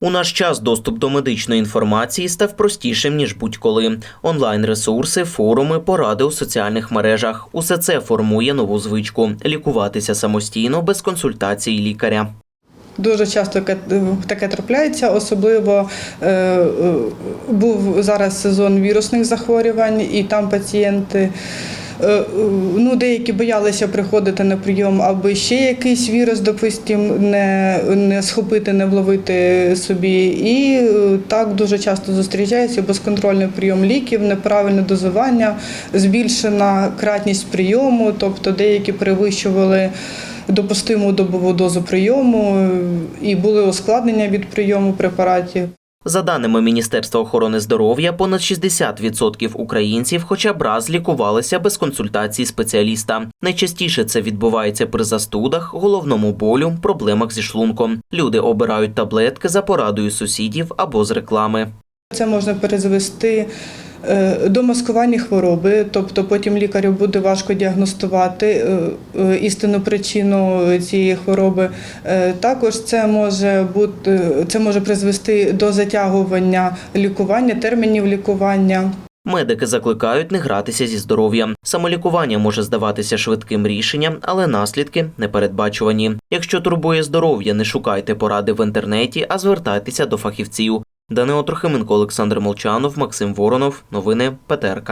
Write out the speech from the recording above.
У наш час доступ до медичної інформації став простішим ніж будь-коли. Онлайн-ресурси, форуми, поради у соціальних мережах усе це формує нову звичку лікуватися самостійно без консультації лікаря. Дуже часто таке, трапляється, особливо е, е, був зараз сезон вірусних захворювань, і там пацієнти. Е, е, Ну, деякі боялися приходити на прийом, аби ще якийсь вірус, допустим, не, не схопити, не вловити собі. І е, так дуже часто зустрічається безконтрольний прийом ліків, неправильне дозування, збільшена кратність прийому, тобто деякі перевищували допустиму добову дозу прийому і були ускладнення від прийому препаратів. За даними Міністерства охорони здоров'я, понад 60% українців хоча б раз лікувалися без консультації спеціаліста. Найчастіше це відбувається при застудах, головному болю, проблемах зі шлунком. Люди обирають таблетки за порадою сусідів або з реклами. Це можна перезвести е, до маскування хвороби, тобто потім лікарю буде важко діагностувати е, е, істинну причину цієї хвороби. Також це може бути це може призвести до затягування лікування, термінів лікування. Медики закликають не гратися зі здоров'ям. Самолікування може здаватися швидким рішенням, але наслідки непередбачувані. Якщо турбує здоров'я, не шукайте поради в інтернеті, а звертайтеся до фахівців. Данило Трохименко, Олександр Молчанов, Максим Воронов. Новини ПТРК.